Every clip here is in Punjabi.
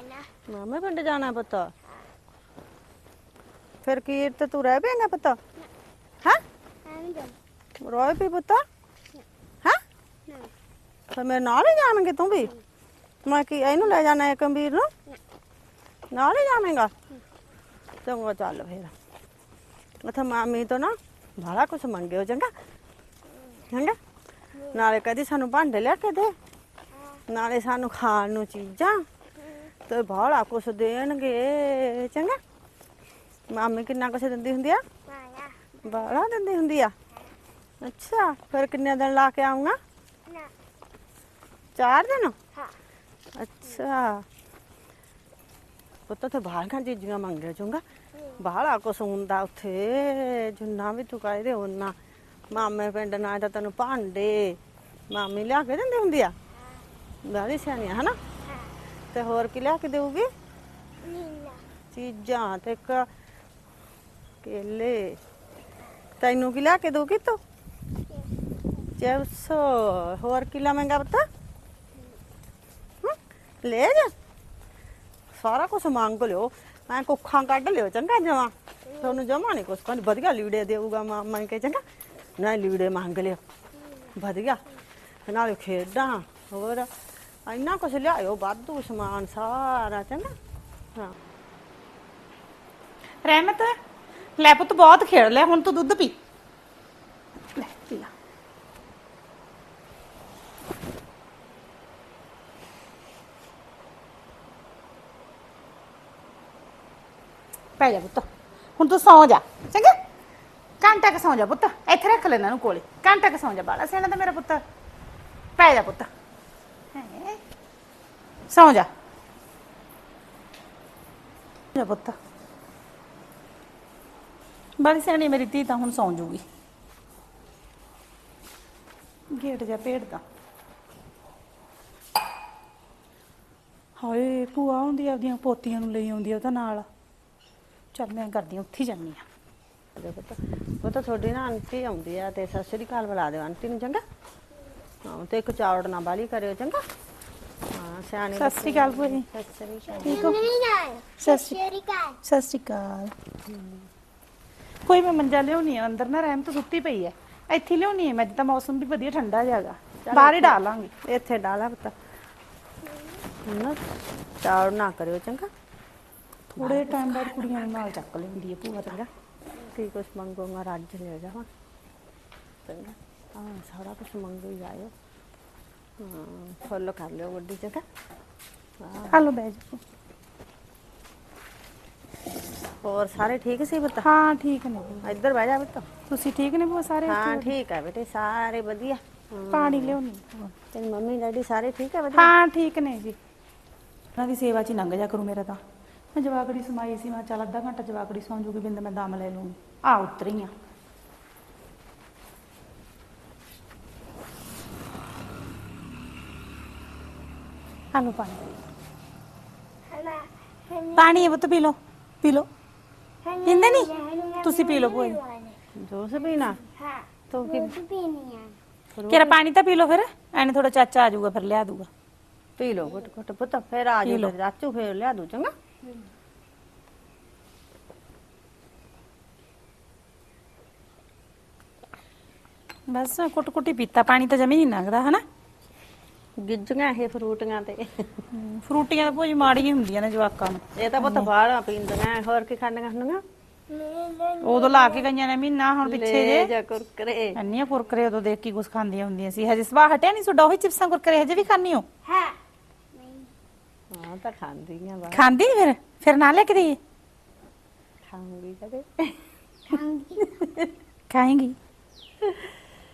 ਜਾਣਾ। ਮਾਮੇ ਪਿੰਡ ਜਾਣਾ ਪੁੱਤ? ਫਿਰ ਕੀ ਤੇ ਤੂੰ ਰਹਿ ਪਏਗਾ ਪੁੱਤ? ਹਾਂ? ਐਵੇਂ ਜਾ ਰੋਏ ਪਈ ਪੁੱਤ? ਹਾਂ? ਫਿਰ ਮੇਰੇ ਨਾਲ ਹੀ ਜਾਣਗੇ ਤੂੰ ਵੀ? ਮੈਂ ਕੀ ਇਹਨੂੰ ਲੈ ਜਾਣਾ ਹੈ ਕੰਬੀਰ ਨੂੰ? ਨਾਲ ਹੀ ਜਾਵੇਂਗਾ? ਚੰਗਾ ਚੱਲ ਫਿਰ। ਉੱਥੇ ਮਾਮੀ ਤੋਂ ਨਾ ਬਾਹਲਾ ਕੁਛ ਮੰਗਿਓ ਚੰਗਾ? ਚੰਗਾ? ਨਾਲੇ ਕਦੀ ਸਾਨੂੰ ਭਾਂਡੇ ਲਿਆ ਕੇ ਦੇ। ਨਾਲੇ ਸਾਨੂੰ ਖਾਣ ਨੂੰ ਚੀਜ਼ਾਂ। ਤੇ ਬਾਹਲਾ ਕੁਛ ਦੇਣਗੇ। ਚੰਗਾ। ਮਾਮੀ ਕਿੰਨਾ ਕੁਛ ਦਿੰਦੀ ਹੁੰਦੀ ਆ? ਬਾਹਲਾ। ਦਿੰਦੀ ਹੁੰਦੀ ਆ? ਅੱਛਾ ਫਿਰ ਕਿੰਨੇ ਦਿਨ ਲਾ ਕੇ ਆਉਂਗਾ ਨਾ। ਚਾਰ ਦਿਨ? ਹਾਂ। ਅੱਛਾ। ਪੁੱਤ ਤੇ ਬਾਹਰ ਖਾਂ ਚੀਜ਼ਾਂ ਮੰਗਿਆ ਚੁੰਗਾ ਬਾਹਲਾ ਕੁਛ ਹੁੰਦਾ ਉੱਥੇ ਜਿੰਨਾ ਵੀ ਤੂੰ ਕਹਦੇ ਉਹਨਾਂ ਮਾਮੇ ਪਿੰਡ ਨਾਲ ਤਾਂ ਤੈਨੂੰ ਭਾਂਡੇ ਮਾਮੀ ਲਿਆ ਕੇ ਦਿੰਦੀ ਹੁੰਦੀ ਆ? ਬਾਹਲੀ ਸਿਆਣੀ ਆ ਹਨਾ? ਤੇ ਹੋਰ ਕੀ ਲਿਆ ਕੇ ਦੇਊਗੀ? ਨੀਲਾ। ਚੀਜ਼ਾਂ ਤੇ ਇੱਕ ਕੇਲੇ। ਤੈਨੂੰ ਕੀ ਲਿਆ ਕੇ ਦਊਗੀ ਤੂੰ? ਚਿਪਸ। ਹੋਰ ਕੀ ਲਾਵੇਂਗਾ ਪਤਾ? ਲੈ ਜਾ। ਸਾਰਾ ਕੁਝ ਮੰਗ ਲਿਓ। ਐ ਕੁੱਖਾਂ ਕੱਢ ਲਿਓ ਚੰਗਾ ਜਮਾ। ਤੁਹਾਨੂੰ ਜਮਾ ਨਹੀਂ ਕੁਛ ਕਹਿੰਦੀ ਵਧੀਆ ਲੀੜੇ ਦੇਊਗਾ ਮਾਮਾ ਕੇ ਚੰਗਾ। ਨਾ ਲੀੜੇ ਮੰਗ ਲਿਓ। ਵਧੀਆ। ਨਾਲੇ ਖੇਡਾਂ। ਹੋਰ ਇੰਨਾ ਕੁਛ ਲਿਆਇਓ, ਵਾਧੂ ਸਮਾਨ ਸਾਰਾ, ਚੰਗਾ? ਹਾਂ। ਰਹਿਮਤ, ਲੈ ਪੁੱਤ ਬਹੁਤ ਖੇਡ ਲਿਆ, ਹੁਣ ਤੂੰ ਦੁੱਧ ਪੀ। ਲੈ, ਪੀ ਲਾ। ਪੈ ਜਾ ਪੁੱਤ, ਹੁਣ ਤੂੰ ਸੌਂ ਜਾ, ਚੰਗਾ? ਘੰਟਾ ਕ ਸੌਂ ਜਾ ਪੁੱਤ, ਇੱਥੇ ਰੱਖ ਲੈ ਇਹਨਾਂ ਨੂੰ ਕੋਲੇ, ਘੰਟਾ ਕ ਸੌਂ ਜਾ ਬਾਲਾ ਸਿਆਣਾ ਤਾਂ ਮੇਰਾ ਪੁੱਤ। ਪੈ ਜਾ ਪੁੱਤ। ਸੌਂ ਜਾ। ਜਾ ਪੁੱਤ। ਬੜੀ ਸਿਆਣੀ ਮੇਰੀ ਧੀ ਤਾਂ ਹੁਣ ਸੌਂ ਜੂਗੀ। ਗੇਟ ਜਾ ਭੇੜਦਾ ਹਾਏ, ਭੂਆ ਹੁੰਦੀ ਆ ਆਪਦੀਆਂ ਪੋਤੀਆਂ ਨੂੰ ਲਈ ਆਉਂਦੀ ਆ ਉਹਦਾ ਨਾਲ। ਚੱਲ ਮੈਂ ਕਰਦੀ ਹਾਂ, ਉੱਥੇ ਜਾਂਦੀ ਆ ਉਹ ਤਾਂ ਤੁਹਾਡੀ ਨਾ ਆਂਟੀ ਆਉਂਦੀ ਆ ਤੇ ਸਤਿ ਸ੍ਰੀ ਅਕਾਲ ਬੁਲਾ ਦਿਓ। ਆਂਟੀ ਨੂੰ ਚੰਗਾ? ਹਾਂ, ਤੇ ਇੱਕ ਚਾਵੜ ਨਾ ਬਾਲੀ ਕਰਿਓ ਚੰਗਾ? ਹਾਂ ਸਿਆਣੀ ਸਤਿ ਸ੍ਰੀ ਅਕਾਲ ਭੂਆ ਜੀ ਸਤਿ ਸ੍ਰੀ ਅਕਾਲ ਠੀਕ ਹੋ ਨਹੀਂ ਨਾ ਸਤਿ ਸ੍ਰੀ ਸ਼ੇਰੀ ਕਾ ਸਤਿ ਸ੍ਰੀ ਅਕਾਲ ਕੋਈ ਮੈਂ ਮੰਜਾ ਲਿਆਉਣੀ ਆ ਅੰਦਰ ਨਾ ਰਹਿਮ ਤਾਂ ਸੁੱਤੀ ਪਈ ਐ ਇੱਥੇ ਲਿਆਉਣੀ ਐ ਮੈਂ ਅੱਜ ਤਾਂ ਮੌਸਮ ਵੀ ਵਧੀਆ ਠੰਡਾ ਜਾਗਾ ਬਾਹਰ ਹੀ ਡਾਲਾਂਗੇ ਇੱਥੇ ਡਾਲਾ ਪਤਾ ਨਾ ਚਾਵੜ ਨਾ ਕਰਿਓ ਚੰਗਾ ਥੋੜੇ ਟਾਈਮ ਬਾਅਦ ਕੁੜੀਆਂ ਨੂੰ ਨਾਲ ਚੱਕ ਲੈਂਦੀ ਐ ਭੂਆ ਤਾਂ ਚੰਗਾ ਕੀ ਕੁਛ ਮੰਗੋਗਾ ਰੱਜ ਲੈ ਜਾਵਾਂ ਚੰਗਾ ਹਾਂ ਸਾਰਾ ਕੁਛ ਮੰਗੋ ਹੀ ਜਾਇਓ ਹਾਂ ਫੋਲੋ ਕਰ ਲਿਓ ਵੱਡੀ ਚੰਗਾ ਹਾਂ ਹਾਲੋ ਬਹਿ ਜਾ ਹੋਰ ਸਾਰੇ ਠੀਕ ਸੀ ਪੁੱਤ? ਹਾਂ ਠੀਕ ਨੇ। ਇੱਧਰ ਬਹਿ ਜਾ ਪੁੱਤ। ਤੁਸੀਂ ਠੀਕ ਨੇ ਭੂਆ ਸਾਰੇ? ਹਾਂ ਠੀਕ ਹੈ ਬੇਟੇ ਸਾਰੇ ਵਧੀਆ। ਪਾਣੀ ਲਿਆਉਣੀ ਤੇਰੀ ਮੰਮੀ ਡੈਡੀ ਸਾਰੇ ਠੀਕ ਹੈ ਵਧੀਆ? ਹਾਂ ਠੀਕ ਨੇ ਜੀ। ਉਹਨਾਂ ਦੀ ਸੇਵਾ 'ਚ ਹੀ ਲੰਘ ਜਾ ਕਰੂ ਮੇਰਾ ਤਾਂ। ਮੈਂ ਜਵਾਕੜੀ ਸਮਾਈ ਸੀ ਮੈਂ ਕਿਹਾ ਚੱਲ ਅੱਧਾ ਘੰਟਾ ਜਵਾਕੜੀ ਸੌਂ ਜੂਗੀ ਬਿੰਦ ਮੈਂ ਦਮ ਲੈ ਲੂੰਗੀ। ਆ ਉਤਰੀ ਆ। ਹਾਲੋ ਪਾਣੀ ਹਨਾ ਪਾਣੀ ਹੈ ਪੁੱਤ ਪੀ ਲਓ ਪੀ ਲਓ। ਪੀਂਦੇ ਨਹੀਂ? ਤੁਸੀਂ ਪੀ ਲਓ ਭੂਆ ਜੀ। ਜੂਸ ਪੀਣਾ? ਹਾਂ ਤੂੰ ਕੀ ਪੀਣੀ ਆ। ਕਿਹੜਾ ਪਾਣੀ ਤਾਂ ਪੀ ਲਓ ਫਿਰ ਐਨੇ ਥੋੜਾ ਚਾਚਾ ਆ ਜਾਊਗਾ ਫਿਰ ਲਿਆ ਦੂਗਾ ਪੀ ਲੋ ਘੁੱਟ ਘੁੱਟ ਪੁੱਤ ਫਿਰ ਆ ਪੀ ਜਾਓ ਲਓ। ਚਾਚੂ ਫਿਰ ਲਿਆ ਦੂ ਚੰਗਾ। ਬਸ ਕੁੱਟ ਕੁੱਟੀ ਪੀਤਾ ਪਾਣੀ ਤਾਂ ਜਮੀ ਨਹੀਂ ਲੰਘਦਾ ਹਨਾ? ਗਿੱਜੀਆਂ ਇਹ ਫਰੂਟੀਆਂ ਤੇ। ਫਰੂਟੀਆਂ ਤਾਂ ਭੋਜੀ ਮਾੜੀਆਂ ਹੁੰਦੀਆਂ ਨੇ ਜਵਾਕਾਂ ਨੂੰ। ਇਹ ਤਾਂ ਪੁੱਤ ਬਾਹਲਾ ਪੀਂਦੀਆਂ ਹੋਰ ਕੀ ਖਾਣੀਆਂ ਹੁੰਦੀਆਂ? ਉਦੋਂ ਲਾ ਕੇ ਗਈਆਂ ਨੇ ਮਹੀਨਾ ਹੁਣ ਪਿੱਛੇ ਜੇ। ਜਾ ਕੁਰਕਰੇ। ਅੰਨੀਆਂ ਕੁਰਕਰੇ ਉਦੋਂ ਦੇਖ ਕੇ ਕੁਝ ਖਾਂਦੀਆਂ ਹੁੰਦੀਆਂ ਸੀ। ਹਜੇ ਸਵਾਹ ਹਟਿਆ ਨਹੀਂ ਸੁਡਾ ਉਹੀ ਚਿਪਸਾਂ ਕੁਰਕਰੇ ਹਜੇ ਵੀ ਖਾਣੀ ਹੋ? ਹਾਂ। ਹਾਂ ਤਾਂ ਖਾਂਦੀਆਂ ਬਾ ਖਾਂਦੀ ਨੀ ਫਿਰ? ਫਿਰ ਨਾ ਲੈ ਕੇ ਦੇਈਏ? ਖਾਂਗੀ ਕਦੇ। ਖਾਂਗੀ ਖਾਏਂਗੀ।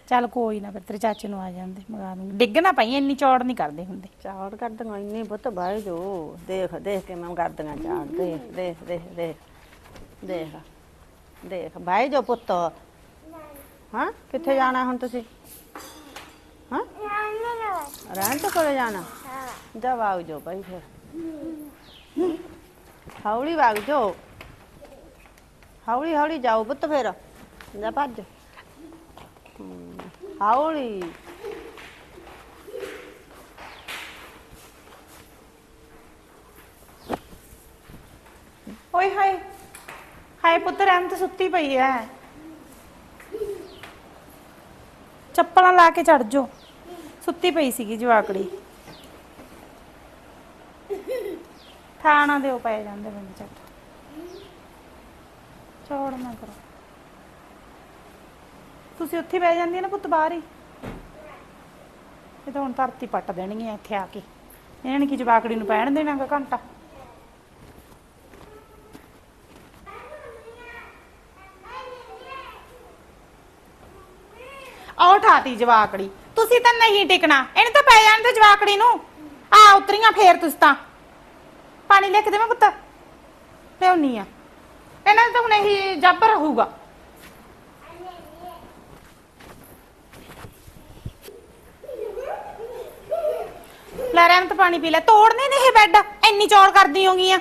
ਚੱਲ ਕੋਈ ਨਾ ਫਿਰ ਤੇਰੇ ਚਾਚੇ ਨੂੰ ਆ ਜਾਂਦੇ, ਮੰਗਾ ਦੂੰਗੀ। ਡਿੱਗ ਨਾ ਪਈ, ਇੰਨੀ ਚੌੜ ਨਹੀਂ ਕਰਦੇ ਹੁੰਦੇ। ਚਾੜ ਕਰਦੀਆਂ ਇੰਨੇ ਪੁੱਤ ਬਾਹਰ ਜੋ। ਦੇਖ ਦੇਖ ਕੇ ਮੈਂ ਕਰਦੀਆਂ ਚਾੜ। ਦੇਖ ਦੇਖ ਦੇਖ ਦੇਖ। ਦੇਖ ਦੇਖ। ਬਾਈ ਜੋ ਪੁੱਤ। ਹਾਂ? ਕਿੱਥੇ ਜਾਣਾ ਹੁਣ ਤੁਸੀਂ? ਹਾਂ? ਰਹਿਣ ਤੋਂ ਕੋਲੇ ਜਾਣਾ? ਹਾਂ ਜਾ ਵਾਗ ਜੋ ਭਾਈ ਫਿਰ। ਹੌਲੀ ਵਾਗ ਜੋ। ਹੌਲੀ ਹੌਲੀ ਜਾਓ ਪੁੱਤ ਫਿਰ। ਜਾ ਭੱਜ। ਹਮ, ਹੌਲੀ ਹਾਏ ਹਾਏ ਹਾਏ ਪੁੱਤ ਰਹਿਮਤ ਸੁੱਤੀ ਪਈ ਐ। ਚੱਪਲਾਂ ਲਾ ਕੇ ਚੜ ਜੋ ਸੁੱਤੀ ਪਈ ਸੀਗੀ ਜਵਾਕੜੀ। ਥਾਣਾ ਦੇ ਉਹ ਪਏ ਜਾਂਦੇ ਬੰਦੇ ਚੱਟ ਚੌੜ ਨਾ ਕਰੋ। ਤੁਸੀਂ ਉੱਥੇ ਬਹਿ ਜਾਂਦੀ ਨਾ ਪੁੱਤ ਬਾਹਰ ਹੀ। ਇਹ ਤਾਂ ਹੁਣ ਧਰਤੀ ਪੱਟ ਦੇਣਗੀਆਂ ਇੱਥੇ ਆ ਕੇ। ਇਹਨਾਂ ਨੇ ਕੀ ਜਵਾਕੜੀ ਨੂੰ ਪੈਣ ਦੇਣਾਗਾ ਘੰਟਾ। ਆਹ ਉਠਾਤੀ ਜਵਾਕੜੀ। ਤੁਸੀਂ ਤਾਂ ਨਹੀਂ ਟਿਕਣਾ। ਇਹਨੇ ਤਾਂ ਪੈ ਜਾਣ ਤੇ ਜਵਾਕੜੀ ਨੂੰ। ਆ ਉਤਰੀਆਂ ਫੇਰ ਤੁਸੀਂ ਤਾਂ। ਪਾਣੀ ਲੈ ਕੇ ਦੇਵਾਂ ਪੁੱਤ। ਲਿਆਉਣੀ ਆ। ਇਹਨਾਂ ਦਾ ਤਾਂ ਹੁਣ ਇਹੀ ਜੱਬ ਰਹੂਗਾ ਲੈ ਰਹਿਮਤ ਪਾਣੀ ਪੀ ਲੈ, ਤੋੜਨੇ ਨੇ ਇਹ ਬੈੱਡ, ਇੰਨੀ ਚੌੜ ਕਰਦੀ ਹੋਗੀਆਂ।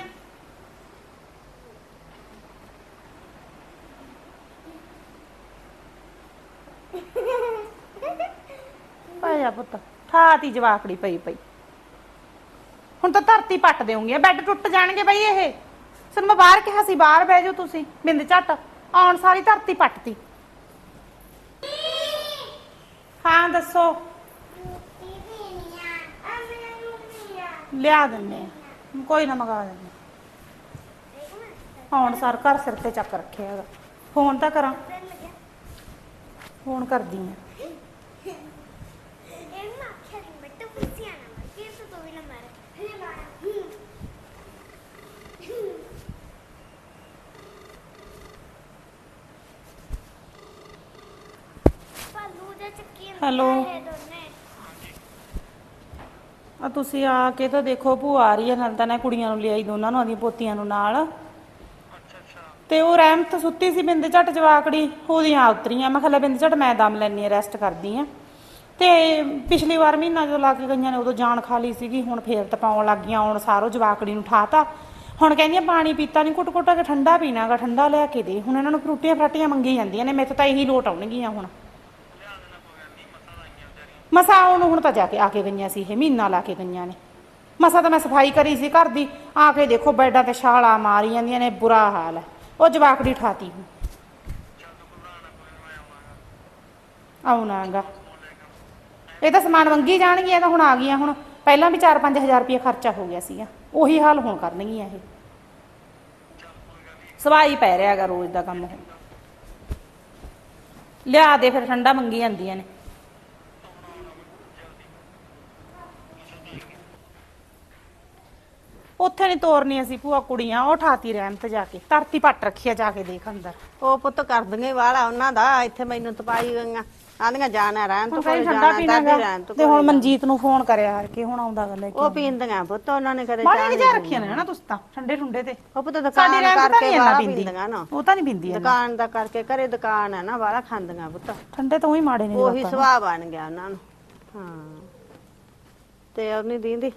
ਪਾਇਆ ਪੁੱਤ, ਠਾਤੀ ਜਵਾਕੜੀ ਪਈ ਪਈ। ਹੁਣ ਤਾਂ ਧਰਤੀ ਪੱਟ ਦੇਉਂਗੀ ਬੈੱਡ ਟੁੱਟ ਜਾਣਗੇ ਬਈ ਇਹ। ਸਨ ਮੈਂ ਬਾਹਰ ਕਿਹਾ ਸੀ, ਬਾਹਰ ਬਹਿ ਜਾਓ ਤੁਸੀਂ, ਬਿੰਦ ਝੱਟ, ਆਉਣ ਸਾਰੀ ਧਰਤੀ ਪੱਟਤੀ। ਹਾਂ, ਦੱਸੋ। ਲਿਆ ਦਿੰਨੇ ਆ। ਕੋਈ ਨਾ ਮਗਾ ਦਿੰਨੇ ਹੁਣ ਸਰ ਘਰ ਸਿਰ ਤੇ ਚੱਕ ਰੱਖਿਆ ਹੈਗਾ। ਫੋਨ ਤਾਂ ਕਰਾਂ। ਫੋਨ ਕਰਦੀ ਆ। ਹੈਲੋ। ਆ ਤੁਸੀਂ ਆ ਕੇ ਤਾਂ ਦੇਖੋ ਭੂਆ ਆ ਰਹੀ ਹੈ ਨਾਲ ਤਾਂ ਨਾ ਕੁੜੀਆਂ ਨੂੰ ਲਿਆਈ ਦੋਨਾਂ ਨੂੰ ਆਦੀਆਂ ਪੋਤੀਆਂ ਨੂੰ ਨਾਲ। ਤੇ ਉਹ ਰਹਿਮਤ ਸੁੱਤੀ ਸੀ ਬਿੰਦ ਝੱਟ ਜਵਾਕੜੀ, ਉਹਦੀਆਂ ਉਤਰੀਆਂ। ਮੈਂ ਖਲਾ ਬਿੰਦ ਝੱਟ ਮੈਂ ਦਮ ਲੈਣੀ ਆ ਰੈਸਟ ਕਰਦੀ ਆ ਤੇ ਪਿਛਲੀ ਵਾਰ ਮਹੀਨਾ ਜਦੋਂ ਲਾ ਕੇ ਗਈਆਂ ਨੇ, ਉਦੋਂ ਜਾਨ ਖਾ ਲਈ ਸੀਗੀ, ਹੁਣ ਫੇਰ ਤਪਾਉਣ ਲੱਗ ਗਈਆਂ, ਹੁਣ ਸਾਰੋ ਜਵਾਕੜੀ ਨੂੰ ਠਾਤਾ। ਹੁਣ ਕਹਿੰਦੀਆਂ ਪਾਣੀ ਪੀਤਾ ਨਹੀਂ ਕੁੱਟ ਕੁੱਟ ਕੇ ਠੰਡਾ ਪੀਣਾਗਾ, ਠੰਡਾ ਲਿਆ ਕੇ ਦੇ। ਹੁਣ ਇਹਨਾਂ ਨੂੰ ਫਰੂਟੀਆਂ ਫਰਾਟੀਆਂ ਮੰਗੀ ਜਾਂਦੀਆਂ ਨੇ, ਮੇਰੇ ਤਾਂ ਇਹੀ ਲੋਟ ਆਉਣਗੀਆਂ ਹੁਣ। ਮਸਾ ਆਉਣ ਨੂੰ ਹੁਣ ਤਾਂ ਜਾ ਕੇ ਆ ਕੇ ਗਈਆਂ ਸੀ, ਇਹ ਮਹੀਨਾ ਲਾ ਕੇ ਗਈਆਂ ਨੇ। ਮਸਾ ਤਾਂ ਮੈਂ ਸਫ਼ਾਈ ਕਰੀ ਸੀ ਘਰ ਦੀ, ਆ ਕੇ ਦੇਖੋ ਬੈਡਾਂ ਤੇ ਛਾਲਾ ਮਾਰੀ ਜਾਂਦੀਆਂ ਨੇ, ਬੁਰਾ ਹਾਲ ਹੈ। ਉਹ ਜਵਾਕੜੀ ਠਾਤੀ ਹੁਣ। ਆਉਣਾਗਾ ਇਹ ਤਾਂ ਸਮਾਨ ਮੰਗੀ ਜਾਣਗੀਆਂ ਤਾਂ ਹੁਣ ਆ ਗਈਆਂ ਹੁਣ। ਪਹਿਲਾਂ ਵੀ 4-5000 ਰੁਪਏ ਖਰਚਾ ਹੋ ਗਿਆ ਸੀਗਾ। ਉਹੀ ਹਾਲ ਹੁਣ ਕਰਨਗੀਆਂ ਇਹ। ਸਵਾਈ ਪੈ ਰਿਹਾਗਾ ਰੋਜ਼ ਦਾ ਕੰਮ ਹੁਣ। ਲਿਆ ਦੇ ਫਿਰ, ਠੰਡਾ ਮੰਗੀ ਜਾਂਦੀਆਂ ਨੇ। ਉੱਥੇ ਨਹੀਂ ਤੋਰਨੀ ਅਸੀਂ ਭੂਆ ਕੁੜੀਆਂ ਉਹ ਠਾਤੀ ਰਹਿਮਤ ਜਾ ਕੇ ਧਰਤੀ ਪੱਟ ਰੱਖੀ ਆ ਜਾ ਕੇ ਦੇਖ ਅੰਦਰ। ਉਹ ਪੁੱਤ ਕਰ ਦਗੇ ਵਾਲਾ ਉਹਨਾਂ ਦਾ ਇੱਥੇ ਮੈਨੂੰ ਤਪਾਈ ਗਈਆਂ। ਆਂਦੀਆਂ ਜਾਣਾ ਰਹਿਣ ਹੁਣ ਤੂੰ ਕੋਲ ਠੰਡਾ ਪੀਣਾ ਰਹਿਣ ਤੂੰ ਤੇ ਹੁਣ ਮਨਜੀਤ ਨੂੰ ਫੋਨ ਕਰਿਆ ਕਿ ਹੁਣ ਆਉਂਦਾ ਗੱਲ ਹੈ ਉਹ ਪੀਂਦੀਆਂ ਪੁੱਤ ਉਹਨਾਂ ਨੇ ਕਦੇ ਮਾੜੀ ਜਿਹਾ ਰੱਖੀਆਂ ਨੇ ਨਾ ਤੁਸੀਂ ਤਾਂ ਠੰਡੇ ਠੁੰਡੇ ਤੇ। ਉਹ ਪੁੱਤ ਦੁਕਾਨ ਤਾਂ ਕਰਕੇ ਵਾਲਾ ਪੀਂਦੀ ਪੀਂਦੀਆਂ ਨਾ। ਉਹ ਤਾਂ ਨਹੀਂ ਪੀਂਦੀ। ਦੁਕਾਨ ਦਾ ਕਰਕੇ ਘਰੇ ਦੁਕਾਨ ਹੈ ਨਾ ਵਾਲਾ ਖਾਂਦੀਆਂ ਪੁੱਤ। ਠੰਡੇ ਤਾਂ ਉਹੀ ਮਾੜੇ ਨੇ ਉਹੀ। ਸੁਭਾਅ ਬਣ ਗਿਆ ਉਹਨਾਂ ਨੂੰ। ਹਾਂ। ਤੇ ਉਹ ਨਹੀਂ ਦੀਂਦੀ।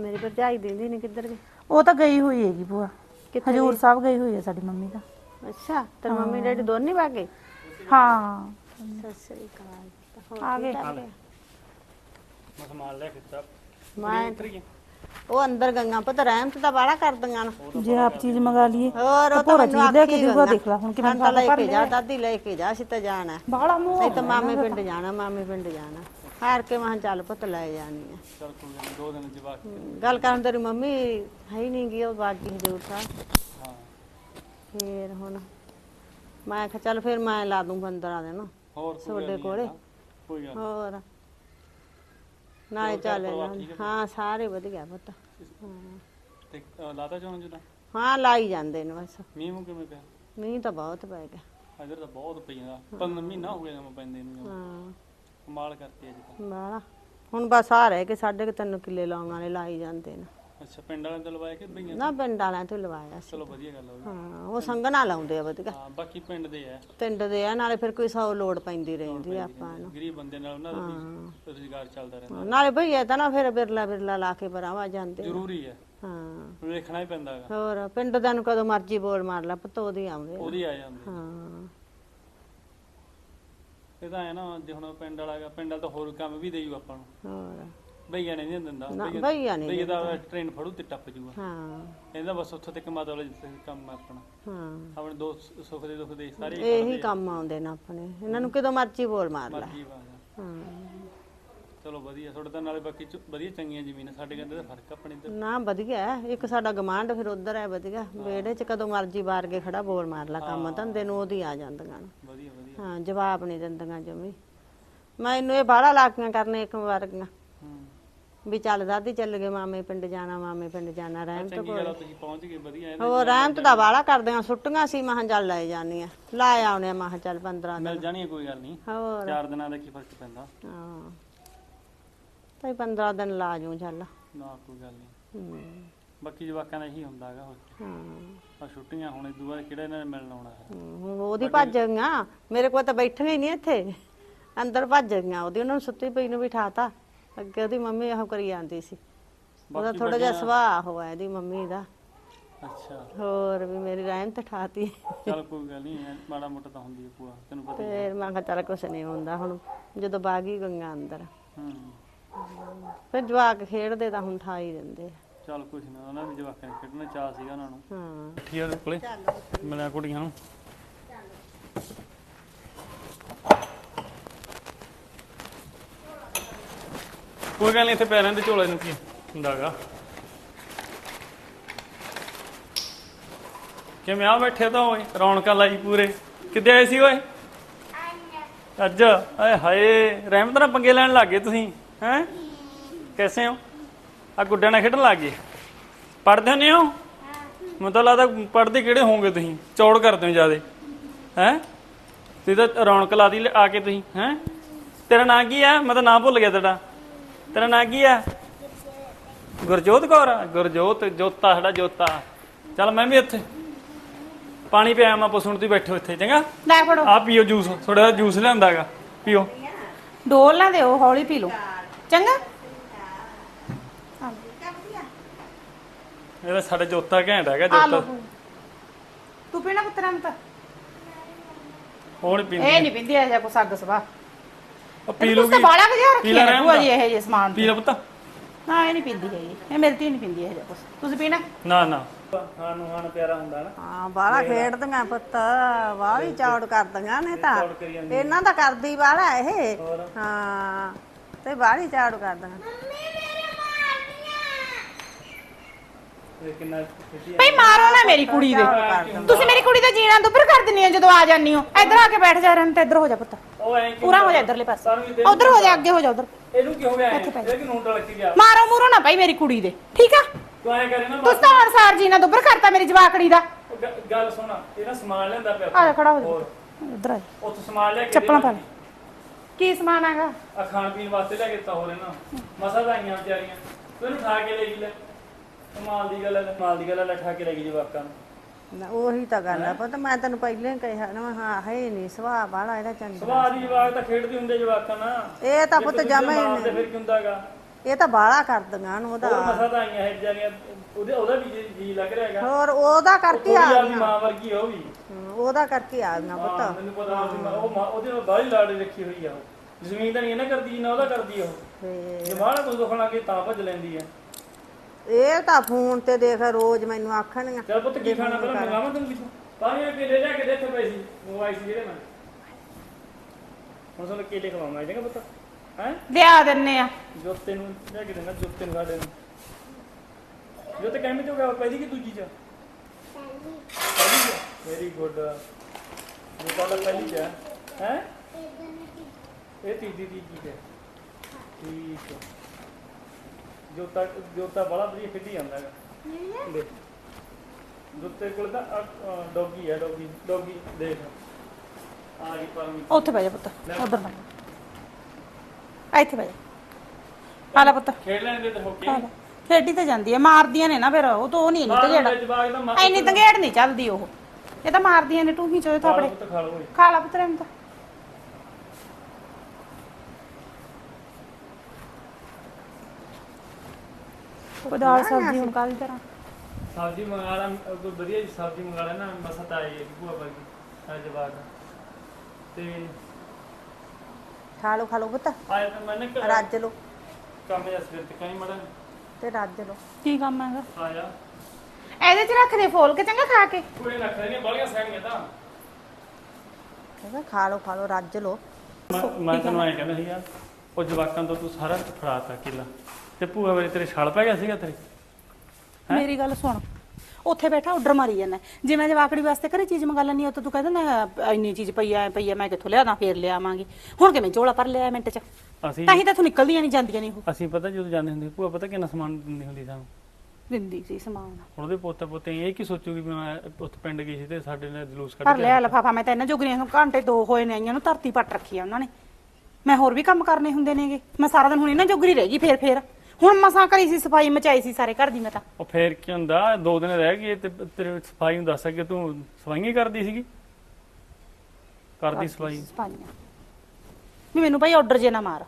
ਮੇਰੀ ਭਰਜਾਈ ਦੀਂਦੀ ਨਹੀਂ ਕਿੱਧਰ ਗਈ? ਉਹ ਤਾਂ ਗਈ ਹੋਈ ਹੈਗੀ ਭੂਆ। ਕਿੱਥੇ ਹਜੂਰ ਸਾਹਿਬ ਗਈ ਹੋਈ ਹੈ ਸਾਡੀ ਮੰਮੀ ਤਾਂ। ਅੱਛਾ ਤੇ ਮੰਮੀ ਡੈਡੀ ਦੋਨੇ ਵਗ ਗਏ ਹਾਂ। ਸਤਿ ਸ੍ਰੀ ਅਕਾਲ ਹੋਰ ਆ ਗਏ। ਮੈਂ ਸਮਾਨ ਲੈ ਕੇ ਦਿੱਤਾ। ਮੈਂ ਉਹ ਅੰਦਰ ਗੰਗਾ ਪੁੱਤ ਰਹਿਮਤ ਤਾਂ ਬਾੜਾ ਕਰਦੀਆਂ ਨਾ। ਜੇ ਆਪ ਚੀਜ਼ ਮੰਗਾ ਲਈਏ ਹੋਰ ਉਹ ਤਾਂ ਭੋਰਾ ਮੈਨੂੰ ਚੀਜ਼ ਲੈ ਕੇ ਆਖੀ ਦੂਗਾ ਗੰਗਾ। ਦੇਖ ਲੈ ਹੁਣ ਕਿਵੇਂ ਸਾਨੂੰ ਤਾਂ ਲੈ ਭਰ ਕੇ ਜਾ ਦਾਦੀ ਲੈ ਕੇ ਜਾ ਅਸੀਂ ਤਾਂ ਜਾਣਾ। ਬਾਹਲਾ ਮੂੰਹ ਨਹੀਂ ਤਾਂ ਮਾਮੇ ਪਿੰਡ ਜਾਣਾ ਮਾਮੇ ਪਿੰਡ ਜਾਣਾ। ਹਾਰ ਕੇ ਮਾਂ ਚੱਲ ਪੁੱਤ ਲੈ ਜਾਣੀ ਆ। ਚਲ ਕੋਈ ਗੱਲ ਨੀ, ਦੋ ਦਿਨ ਜਵਾਕ ਹਮ, ਗੱਲ ਕਰਨ ਤੇਰੀ ਮੰਮੀ ਹੈ ਹੀ ਨਹੀਂ ਗਈ ਉਹ ਬਾਗੀ ਹਜ਼ੂਰ ਸਾਹਿਬ ਹਾਂ। ਫੇਰ ਹੁਣ ਮੈਂ ਕਿਹਾ ਚੱਲ ਫਿਰ ਮੈਂ ਲਾ ਦੂੰ 15 ਦਿਨ। ਹੋਰ ਕੋਈ ਤੁਹਾਡੇ ਕੋਲੇ? ਕੋਈ ਗੱਲ। ਹੋਰ। ਨਾਲੇ ਚੱਲ ਪਰਿਵਾਰ ਠੀਕ ਹੈ? ਹਾਂ ਸਾਰੇ ਵਧੀਆ ਪੁੱਤ। ਹਾਂ। ਤੇ ਅ, ਲਾਤਾ ਚੋਣ ਜੁਦਾ ਹਾਂ ਲਾਈ ਜਾਂਦੇ ਨੇ ਬਸ। ਮੀਂਹ ਮੂੰਹ ਕਿਵੇਂ ਪਿਆ? ਮੀਂਹ ਤਾਂ ਬਹੁਤ ਪੈ ਗਿਆ। ਇਧਰ ਤਾਂ ਬਹੁਤ ਪਈ ਜਾਂਦਾ। ਪੰਜ ਮਹੀਨਾ ਹੋ ਗਿਆ ਪੈਂਦੇ ਨੂੰ। ਹਾਂ। ਕਮਾਲ ਕਰਤੀ ਅੱਜ ਤਾਂ ਬਾਲਾ ਹੁਣ ਬਸ ਆ ਰਹਿ ਕਿ ਸਾਢੇ ਕੁ ਤਿੰਨ ਕਿੱਲੇ ਲਾਉਣ ਵਾਲੇ ਲਾਈ ਜਾਂਦੇ ਨੇ। ਅੱਛਾ ਪਿੰਡ ਵਾਲਿਆਂ ਤੋਂ ਲਵਾਇਆ ਕਿ ਬਈਆਂ ਨਾ ਪਿੰਡ ਵਾਲਿਆਂ ਤੋਂ ਲਵਾਇਆ ਸੀ। ਚਲੋ ਵਧੀਆ ਗੱਲ ਹੋ ਗਈ ਹਾਂ ਉਹ ਸੰਗਣਾ ਲਾਉਂਦੇ ਆ ਵਧੀਆ। ਹਾਂ ਬਾਕੀ ਪਿੰਡ ਦੇ ਆ। ਪਿੰਡ ਦੇ ਆ ਨਾਲੇ ਫਿਰ ਕੋਈ ਸੌ ਲੋੜ ਪੈਂਦੀ ਰਹਿੰਦੀ ਆ ਆਪਾਂ ਨੂੰ। ਗਰੀਬ ਬੰਦੇ ਨਾਲ ਉਹਨਾਂ ਦਾ ਵੀ ਰੁਜ਼ਗਾਰ ਚੱਲਦਾ ਰਹਿੰਦਾ। ਨਾਲੇ ਭਈਆ ਤਾਂ ਨਾ ਫਿਰ ਬਿਰਲਾ ਬਿਰਲਾ ਲਾ ਕੇ ਬਰਾਵਾ ਜਾਂਦੇ। ਜ਼ਰੂਰੀ ਹੈ ਹਾਂ। ਵੇਖਣਾ ਹੀ ਪੈਂਦਾ ਹੈਗਾ। ਹੋਰ ਪਿੰਡ ਦਾ ਨੂੰ ਕਦੋਂ ਮਰਜ਼ੀ ਬੋਲ ਮਾਰ ਲਾ ਪੁੱਤ ਉਹਦੀ ਆਉਂਦੇ ਆ। ਉਹਦੀ ਆ ਜਾਂਦੀ ਹਾਂ। ਇਹ ਤਾਂ ਹੈ ਨਾ ਜੇ ਹੁਣ ਪਿੰਡ ਵਾਲਾ ਪਿੰਡ ਵਾਲਾ ਤਾਂ ਹੋਰ ਕੰਮ ਵੀ ਦੇਈਓ ਆਪਾਂ ਨੂੰ। ਹੋਰ। ਭਈਆ ਨੇ ਨਹੀਂ ਦਿੰਦਾ। ਨਾ ਭਈਆ ਨਹੀਂ ਭਈਆ ਦਾ ਟ੍ਰੇਨ ਫੜੂ ਤੇ ਟੱਪ ਜੂਗਾ। ਹਾਂ। ਇਹਦਾ ਬਸ ਉੱਥੋਂ ਤੱਕ ਮਾਤਾ ਵਾਲੇ ਜਿੱਥੇ ਕੰਮ ਆ ਆਪਣਾ। ਹਾਂ। ਆਪਣੇ ਦੋ ਸੁੱਖ ਦੇ ਦੁੱਖ ਦੇ ਸਾਰੇ ਇਹੀ ਕੰਮ ਆਉਂਦੇ ਨੇ ਆਪਣੇ। ਇਹਨਾਂ ਨੂੰ ਕਿਦੋਂ ਮਰਜ਼ੀ ਬੋਲ ਮਾਰ ਲੈ। ਮਰਜ਼ੀ ਬਾਤ ਹਾਂ ਚਲੋ ਵਧੀਆ ਤੁਹਾਡੇ ਤਾਂ ਨਾਲੇ ਬਾਕੀ ਚ- ਵਧੀਆ ਚੰਗੀਆਂ ਜ਼ਮੀਨਾਂ ਸਾਡੇ ਕਹਿੰਦੇ ਤਾਂ ਫ਼ਰਕ ਆ ਆਪਣੇ ਤੇ ਨਾ ਵਧੀਆ ਹੈ। ਇੱਕ ਸਾਡਾ ਗਮਾਂਡ ਫਿਰ ਉਧਰ ਹੈ ਵਧੀਆ। ਵਿਹੜੇ 'ਚ ਕਦੋਂ ਮਰਜ਼ੀ ਬਾਰ ਕੇ ਖੜਾ ਬੋਲ ਮਾਰ ਲਾ ਕੰਮ ਧੰਦੇ ਨੂੰ ਉਹਦੀ ਆ ਜਾਂਦੀਆਂ ਨੇ। ਵਧੀਆ ਵਧੀਆ। ਹਾਂ ਜਵਾਬ ਨਹੀਂ ਦਿੰਦੀਆਂ ਜਮੀ। ਮੈਨੂੰ ਇਹ ਬਾਹਲਾ ਲਾਕੀਆਂ ਕਰਨੇ ਇੱਕ ਵਰਗੀਆਂ। ਹੂੰ। ਵੀ ਚੱਲ ਦਾਦੀ ਚੱਲ ਗਏ ਮਾਮੇ ਪਿੰਡ ਜਾਣਾ ਮਾਮੇ ਪਿੰਡ ਜਾਣਾ ਰਹਿਮਤ ਚੰਗੀ ਗੱਲ ਆ ਤੁਸੀਂ ਪਹੁੰਚ ਗਏ ਵਧੀਆ ਇਹਦੇ ਹੋਰ ਰਹਿਮਤ ਦਾ ਬਾਹਲਾ ਕਰਦੇ ਆ ਛੁੱਟੀਆਂ ਸੀ ਮਹਾਂ ਚੱਲ ਲੈ ਜਾਨੀ ਆ। ਲਾ ਆਉਣੇ ਆ ਮਹਾਂ ਚੱਲ 15 ਦਿਨ। ਮਿਲ ਜਾਣੀ ਹੈ ਕੋਈ ਗੱਲ ਨਹੀਂ। ਹੋਰ। ਚਾਰ ਦਿਨਾਂ ਦਾ ਕੀ ਫ਼ਰਕ ਪੈਂਦਾ? ਹਾਂ। ਤੇ 15 ਦਿਨ ਲਾ ਜੂ ਚੱਲ। ਨਾ ਕੋਈ ਗੱਲ ਨਹੀਂ। ਹੂੰ, ਬਾਕੀ ਜਵਾਕਾਂ ਦਾ ਇਹੀ ਹੁੰਦਾ ਹੈਗਾ ਹੋਰ ਹਾਂ। ਆ ਛੁੱਟੀਆਂ ਹੁਣ ਇਦੋਂ ਬਾਅਦ ਕਿਹੜਾ ਇਹਨਾਂ ਨੇ ਮਿਲਣ ਆਉਣਾ ਹੈ? ਹੂੰ, ਹੁਣ ਉਹਦੀ ਭੱਜ ਗਈਆਂ। ਮੇਰੇ ਕੋਲ ਤਾਂ ਬੈਠੀਆਂ ਹੀ ਨਹੀਂ ਇੱਥੇ। ਅੰਦਰ ਭੱਜ ਗਈਆਂ। ਉਹਦੀ ਉਹਨਾਂ ਨੂੰ ਸੁੱਤੀ ਪਈ ਨੂੰ ਬਿਠਾਤਾ। ਅੱਗੇ ਉਹਦੀ ਮੰਮੀ ਉਹ ਕਰੀ ਜਾਂਦੀ ਸੀ। ਉਹਦਾ ਬਾਕੀ ਥੋੜਾ ਜਿਹਾ ਸੁਭਾਅ ਹੋਇਆ ਇਹਦੀ ਮੰਮੀ ਦਾ। ਅੱਛਾ। ਹੋਰ ਵੀ ਮੇਰੀ ਰਹਿਮਤ ਠਾਤੀ ਚੱਲ ਕੋਈ ਗੱਲ ਨਹੀਂ ਮਾੜਾ ਮੋਟਾ ਤਾਂ ਹੁੰਦੀ ਹੈ ਭੂਆ ਤੈਨੂੰ ਪਤਾ ਹੀ ਹੈ। ਤੇ ਮੈਂ ਕਿਹਾ ਚੱਲ ਕੁਛ ਨਹੀਂ ਹੁੰਦਾ ਹੁਣ। ਜਦੋਂ ਬਾਗੀ ਗਈਆਂ ਅੰਦਰ। ਹੂੰ। ਫਿਰ ਜਵਾਕ ਖੇਡਦੇ ਤਾਂ ਹੁਣ ਠਾ ਹੀ ਦਿੰਦੇ ਆ। ਚੱਲ ਕੁਛ ਨਾ ਉਹਨਾਂ ਦੇ ਜਵਾਕਾਂ ਨੇ ਖੇਡਣਾ ਚਾਹ ਸੀਗਾ ਉਹਨਾਂ ਨੂੰ। ਹਾਂ। ਠੀਕ ਆ ਉਹਦੇ ਕੋਲੇ ਮਿਲਿਆ ਕੁੜੀਆਂ ਨੂੰ। ਕੋਈ ਗੱਲ ਨਹੀਂ ਇੱਥੇ ਪੈਰਾਂ ਦੇ ਝੋਲੇ ਨੂੰ ਕੀ ਹੁੰਦਾਗਾ ਕਿਵੇਂ ਆ ਬੈਠੇ ਤਾਂ ਓਏ ਰੌਣਕਾਂ ਲਾਈ ਪੂਰੇ। ਕਿੱਦੇ ਆਏ ਸੀ ਓਏ? ਅੱਜ ਆਏ ਹਾਏ ਰਹਿਮਤ ਨਾਲ ਪੰਗੇ ਲੈਣ ਲੱਗੇ ਤੁਸੀਂ ਹੈ। ਕੈਸੇ ਹੋ? ਆ ਗੁੱਡਿਆਂ ਨਾਲ ਖੇਡਣ ਲੱਗ ਗਏ? ਪੜਦੇ ਹੁੰਦੇ ਹੋ? ਮੈਨੂੰ ਤਾਂ ਲੱਗਦਾ ਪੜਦੇ ਕਿਹੜੇ ਹੋਵੋਗੇ ਤੁਸੀਂ? ਚੌੜ ਕਰਦੇ ਹੋ ਜਿਆਦੇ। ਹੈ? ਤੁਸੀਂ ਤਾਂ ਰੌਣਕ ਲਾਦੀ ਆ ਕੇ ਤੁਸੀਂ ਹੈ? ਤੇਰਾ ਨਾਂ ਕੀ ਆ? ਮੈਂ ਤਾਂ ਨਾਂ ਭੁੱਲ ਗਿਆ ਤੇਰਾ ਤੇਰਾ ਨਾਂ ਕੀ ਆ? ਗੁਰਜੋਤ ਕੌਰ? ਗੁਰਜੋਤ ਜੋਤਾ ਸਾਡਾ ਜੋਤਾ। ਚੱਲ ਮੈਂ ਵੀ ਇੱਥੇ। ਪਾਣੀ ਪਿਆ ਮੈਂ ਪੁੱਛਣ ਤੁਸੀਂ ਬੈਠੋ ਇੱਥੇ ਚੰਗਾ? ਲੈ ਫੜੋ। ਆ ਪੀਓ ਜੂਸ ਥੋੜਾ ਜੂਸ ਲਿਆਂਦਾਗਾ ਪੀਓ। ਡੋਲ ਨਾ ਦਿਓ ਹੌਲੀ ਪੀ ਲਓ। ਚੰਗਾ? ਇਹਦਾ ਸਾਡਾ ਜੋਤਾ ਘੈਂਟ ਹੈਗਾ ਆ ਜੋਤਾ। ਤੂੰ ਪੀਣਾ ਪੁੱਤਰਾਂ ਨੂੰ ਤਾਂ। ਪੀਂਦੀ? ਇਹ ਨਹੀਂ ਪਿੰਦੀ ਇਹ ਜਿਹਾ ਕੋ ਸੱਗ ਸਵਾ ਉਹ ਪੀ ਲੂਗੀ ਤਾਂ ਬਾਲਾ ਜਿਹਾ ਪੀ ਰੱਖੀ ਲੈ ਹੈ ਰਹਿਣ ਭੂਆ ਦਾ। ਜੀ ਇਹ ਜੇ ਸਮਾਨ ਪੀ ਲੈ ਪੁੱਤ। ਨਾ ਇਹ ਨਹੀਂ ਪਿੰਦੀ ਹੈਗੀ। ਇਹ ਮੇਰੀ ਧੀ ਨਹੀਂ ਪਿੰਦੀ ਇਹ ਜਿਹਾ ਕੁਛ। ਤੁਸੀਂ ਪੀਣਾ? ਨਾ ਨਾ। ਹਾਂ ਨੂੰ ਹਾਂ ਪਿਆਰਾ ਹੁੰਦਾ ਨਾ। ਹਾਂ ਬਾਹਲਾ ਖੇਡਦੀਆਂ ਪੁੱਤ। ਬਾਹਲੀ ਚੌੜ ਕਰਦੀਆਂ ਨੇ ਤਾਂ। ਇਹਨਾਂ ਦਾ ਕਰਦੀ ਬਾਹਲਾ ਇਹ। ਹਾਂ ਤੇ ਬਾਹਲੀ ਚੌੜ ਕਰਦੀਆਂ ਇਹ ਕਿੰਨਾ ਖੁਸ਼ੀ ਭਈ ਮਾਰੋ ਨਾ ਮੇਰੀ ਕੁੜੀ ਦੇ। ਤੁਸੀਂ ਮੇਰੀ ਕੁੜੀ ਦਾ ਜੀਣਾ ਦੁੱਭਰ ਕਰ ਦਿੰਨੀ ਹੋ ਜਦੋਂ ਆ ਜਾਂਦੀ ਹੋ। ਇੱਧਰ ਆ ਕੇ ਬੈਠ ਜਾ ਰਨ ਤੇ ਇੱਧਰ ਹੋ ਜਾ ਪੁੱਤ। ਉਹ ਐਂ ਪੂਰਾ ਹੋ ਜਾ ਇੱਧਰਲੇ ਪਾਸੇ। ਉਧਰ ਹੋ ਜਾ ਅੱਗੇ ਹੋ ਜਾ ਉਧਰ। ਇਹਨੂੰ ਕੀ ਹੋ ਗਿਆ ਇਹ ਕਿ ਡਲ ਕੇ ਗਿਆ? ਮਾਰੋ ਮੂਰੋ ਨਾ ਭਾਈ ਮੇਰੀ ਕੁੜੀ ਦੇ। ਠੀਕ ਆ? ਤੂੰ ਐਂ ਕਰੇ ਨਾ ਤੁਸੀਂ ਤਾਂ ਹਰ ਸਾਰ ਜੀਣਾ ਦੁੱਭਰ ਕਰਤਾ ਮੇਰੀ ਜਵਾਕੜੀ ਦਾ। ਗੱਲ ਸੁਣ ਇਹਦਾ ਸਮਾਨ ਲੈਂਦਾ ਪਿਆ ਆ ਖੜਾ ਹੋ। ਜਾ ਇੱਧਰ ਆ। ਉੱਥੋਂ ਸਮਾਨ ਲੈ ਕੇ ਚੱਪਲਾਂ ਪਾ ਲੈ। ਕੀ ਸਮਾਨ ਹੈਗਾ? ਆ ਖਾਣ ਪੀਣ ਵਾਸਤੇ ਲੈ ਕੇ ਦਿੱਤਾ ਹੋਰ ਇਹਨਾਂ ਮਸਾ ਤਾਂ ਆਈਆਂ ਵਿਚਾਰੀਆਂ। ਤੂੰ ਇਹਨੂੰ ਠਾ ਕੇ ਲੈ ਗਈ ਲੈ। ਕਮਾਲ ਦੀ ਗੱਲ ਹੈ ਮਾਲ ਦੀ ਗੱਲ ਹੈ ਲੈ ਠਾ ਕੇ ਲੈ ਗਈ ਜਵਾਕਾਂ ਨੂੰ। ਨਾ ਉਹੀ ਤਾਂ ਗੱਲ ਆ ਪੁੱਤ ਮੈਂ ਤੈਨੂੰ ਪਹਿਲਾਂ ਹੀ ਕਿਹਾ ਨਾ ਹਾਂ ਹੈ ਨਹੀਂ ਸੁਭਾਅ ਬਾਹਲਾ ਇਹਦਾ ਚੰਗਾ। ਸੁਭਾਅ ਦੀ ਜਵਾਕ ਤਾਂ ਖੇਡਦੇ ਹੁੰਦੇ ਜਵਾਕਾਂ ਨਾਲ। ਇਹ ਤਾਂ ਪੁੱਤ ਜਮਾ ਹੀ ਮਾਰਦੇ ਨਹੀਂ। ਫਿਰ ਕੀ ਹੁੰਦਾਗਾ ਇਹ ਤਾਂ ਬਾਹਲਾ ਕਰਦੀਆਂ ਨੂੰ ਉਹਦਾ। ਉਹ ਮਸਾ ਤਾਂ ਆਈਆਂ ਹੈ ਵਿਚਾਰੀਆਂ ਉਹਦੇ ਉਹਦਾ ਵੀ ਜੀ- ਜੀ ਲੱਗ ਰਿਹਾ ਹੈਗਾ। ਹੋਰ ਉਹਦਾ ਕਰਕੇ ਆ ਉਹਦੀ ਗਈਆਂ। ਮਾਂ ਵਰਗੀ ਉਹ ਵੀ। ਹਮ, ਉਹਦਾ ਕਰਕੇ ਆ ਗਈਆਂ ਹਾਂ, ਪੁੱਤ ਮੈਨੂੰ ਪਤਾ ਉਹਦੀ ਮਾਂ- ਉਹ ਮਾਂ- ਉਹਦੇ ਨਾਲ ਬਾਹਲੀ ਲਾੜੀ ਰੱਖੀ ਹੋਈ ਆ ਉਹ। ਜ਼ਮੀਨ ਤਾਂ ਨਹੀਂ ਇਹਨਾਂ ਕਰਦੀ ਨਾ ਉਹਦਾ ਕਰਦੀ ਆ ਉਹ ਤੇ ਜਮਾਨਾ ਕੁਝ ਦੁੱਖ ਲੱਗੇ ਤਾਂ ਭੱਜ ਲੈਂਦੀ ਆ। ਇਹ ਤਾਂ ਫੋਨ ਤੇ ਦੇਖ ਰੋਜ਼ ਮੈਨੂੰ ਆਖਣਗੀਆਂ। ਚੱਲ ਪੁੱਤ ਕੀ ਖਾਣਾ ਪਹਿਲਾਂ ਮੰਗਾਵਾਂ ਤੈਨੂੰ ਕਿਥੋਂ ਪਾਣੀ ਕੇਲੇ ਲਿਆ ਕੇ ਦੇ ਇੱਥੇ ਪਏ ਸੀ। ਮੋਬਾਈਲ ਸੀ ਜਿਹੜੇ ਮੈਂ। ਹੁਣ ਤੁਹਾਨੂੰ ਕੇਲੇ ਖਵਾਵਾਂ ਜਾਏਗਾ ਪੁੱਤ। ਹੈ? ਲਿਆ ਦਿੰਨੇ ਆ। ਜੋਤੇ ਨੂੰ ਲਿਆ ਕੇ ਦੇਣਾ ਜੋਤੇ ਨੂੰ ਸਾਡੇ ਨੂੰ। ਜੋਤੇ ਕਹਿੰਦੇ ਚੋ ਗਿਆ ਪਹਿਲੀ ਕਿ ਦੂਜੀ ਚ? ਪਹਿਲੀ ਚ ਵੈਰੀ ਗੁੱਡ ਇਹ ਤੁਹਾਡਾ ਪਹਿਲੀ ਚ ਹੈ? ਇਹ ਤੀਜੀ ਤੀਜੀ ਚ ਠੀਕ ਹੈ ਜੋਤਾ ਜੋਤਾ ਬੜਾ ਵਧੀਆ ਖੇਡੀ ਜਾਂਦਾ ਹੈਗਾ। ਦੇਖ ਜੋਤੇ ਕੋਲ ਤਾਂ ਡੌਗੀ ਹੈ ਡੌਗੀ ਡੌਗੀ ਦੇਖ। ਆ ਗਈ ਪਰਮੀ। ਉੱਥੇ ਬਹਿ ਜਾ ਪੁੱਤ ਉਧਰ ਜਾ। ਇੱਥੇ ਬਹਿ ਜਾ। ਆ ਲੈ ਪੁੱਤ। ਖੇਡ ਲੈਣ ਦੇ ਤੇ ਹੋ ਕੇ ਆ ਲੈ। ਖੇਡੀ ਤੇ ਜਾਂਦੀ ਹੈ ਮਾਰਦੀਆਂ ਨੇ ਨਾ ਫਿਰ ਉਹ ਤਾਂ ਉਹ ਨਹੀਂ ਇੰਨੀ ਤਗੇੜਾ ਐਨੀ ਤਗੇੜ ਨਹੀਂ ਚੱਲਦੀ ਉਹ। ਇਹ ਤਾਂ ਮਾਰਦੀਆਂ ਨੇ ਟੂਹੀ ਚੋਂ ਥਾਪੜੇ ਪੁੱਤ ਖਾ ਲਓ ਓਏ। ਖਾ ਲਾ ਪੁੱਤਰ ਇਹਨੂੰ ਤਾਂ। ਕੋਈ ਦਾਲ ਸਬਜ਼ੀ ਹੁਣ ਕਾਹਦੀ ਤਰ੍ਹਾਂ ਸਬਜ਼ੀ ਮੰਗਾ ਲਾ ਅਹ ਕੋਈ ਵਧੀਆ ਜਿਹੀ ਸਬਜ਼ੀ ਮੰਗਾ ਲੈਣਾ ਮਸਤ ਆਈ ਹੈ ਭੂਆ ਵਰਗੀ ਆ ਜਵਾਗ ਤੇ ਖਾ ਲਓ ਖਾ ਲਓ ਪੁੱਤ। ਆਇਆ ਤਾਂ ਮੈਨੇ ਕ- ਰੱਜ ਲਓ। ਕੰਮ ਜਾਂ ਸਿਰ ਤੇ ਕਹੀਂ ਮੜਨ ਤੇ ਰੱਜ ਲੋ ਕੀ ਕੰਮ ਹੈਗਾ? ਆ ਜਾ। ਇਹਦੇ 'ਚ ਰੱਖ ਦੇ ਫੋਲ ਕੇ ਚੰਗਾ ਖਾ ਕੇ। ਕੋਈ ਰੱਖ ਨਹੀਂ ਬਾਲੀਆਂ ਸੈਣੀਆਂ ਤਾਂ। ਕਹਿੰਦਾ ਖਾ ਲੋ ਖਾ ਲੋ ਰੱਜ ਲੋ ਮੈਂ- ਮੈਂ ਤੈਨੂੰ ਐਂ ਕਹਿੰਦਾ ਸੀਗਾ ਉਹ ਜਵਾਕਾਂ ਤੋਂ ਤੂੰ ਸਾਰਾ ਫੜਾਤਾ ਕਿਲਾ। ਤੇ ਭੂਆ ਵੇਲੇ ਤੇਰੇ ਛਾਲ ਪੈ ਗਿਆ ਸੀਗਾ ਤੇਰੇ? ਮੇਰੀ ਗੱਲ ਸੁਣ। ਉੱਥੇ ਬੈਠਾ ਆਰਡਰ ਮਾਰੀ ਜਾਂਦਾ। ਜੇ ਮੈਂ ਜਵਾਕੜੀ ਵਾਸਤੇ ਘਰੇ ਚੀਜ਼ ਮੰਗਾ ਲੈਣੀ ਉਹ ਤਾਂ ਤੂੰ ਕਹਿੰਦਾ ਨਾ ਇੰਨੀ ਚੀਜ਼ ਪਈ ਆ ਪਈ ਆ ਮੈਂ ਕਿੱਥੋਂ ਲਿਆਦਾ ਫੇਰ ਲਿਆਵਾਂਗੀ। ਹੁਣ ਕਿਵੇਂ ਝੋਲਾ ਭਰ ਲਿਆ ਮਿੰਟ 'ਚ? ਅਸੀਂ ਤਾਂ ਹੀ ਤਾਂ ਤੂੰ ਨਿਕਲਦੀਆਂ ਨਹੀਂ ਜਾਂਦੀਆਂ ਨਹੀਂ ਉਹ। ਅਸੀਂ ਪਤਾ ਜਦੋਂ ਜਾਂਦੇ ਹੁੰਦੇ ਭੂਆ ਪਤਾ ਕਿੰਨਾ ਸਮਾਨ ਦਿੰਦੀ ਹੁੰਦੀ ਸਾਨੂੰ? ਦਿੰਦੀ ਸੀ ਸਮਾਨ। ਹੁਣ ਉਹਦੇ ਪੋਤੇ ਪੋਤੇ ਇਹ ਕੀ ਸੋਚੂਗੀ ਵੀ ਮੈਂ ਉੱਥੇ ਪਿੰਡ ਗਈ ਸੀ ਤੇ ਸਾਡੇ ਨਾਲ ਜਲੂਸ ਕੱਢ ਕੇ ਲਿਆ ਲਫਾਫਾ ਮੈਂ ਤਾਂ ਇਹਨਾਂ ਜੋਗਰੀਆਂ ਨੂੰ ਘੰਟੇ ਦੋ ਹੋਏ ਨੇ ਆਈਆਂ ਨੂੰ ਧਰਤੀ ਪੱਟ ਰੱਖੀ ਆ ਉਹਨਾਂ ਨੇ। ਮੈਂ ਹੋਰ ਵੀ ਕੰਮ ਕਰਨੇ ਹੁੰਦੇ ਨੇਗੇ। ਮੈਂ ਸਾਰਾ ਦਿਨ ਹੁਣ ਇਹਨਾਂ ਜੋਗਰੀ ਰਹਿ ਗਈ ਫੇਰ ਫੇਰ ਹੁਣ ਮਸਾਂ ਕਰੀ ਸੀ ਸਫ਼ਾਈ ਮਚਾਈ ਸੀ ਸਾਰੇ ਘਰ ਦੀ ਮੈਂ ਤਾਂ। ਉਹ ਫੇਰ ਕੀ ਹੁੰਦਾ ਦੋ ਦਿਨ ਰਹਿ ਗਏ ਤੇ ਤੇਰੇ ਸਫ਼ਾਈ ਨੂੰ ਦੱਸ ਕਿ ਤੂੰ ਸਫਾਈਆਂ ਕਰਦੀ ਸੀਗੀ? ਕਰਦੀ ਸਫ਼ਾਈ। ਸਫਾਈਆਂ। ਵੀ ਮੈਨੂੰ ਭਾਈ ਆਰਡਰ ਜੇ ਨਾ ਮਾਰ।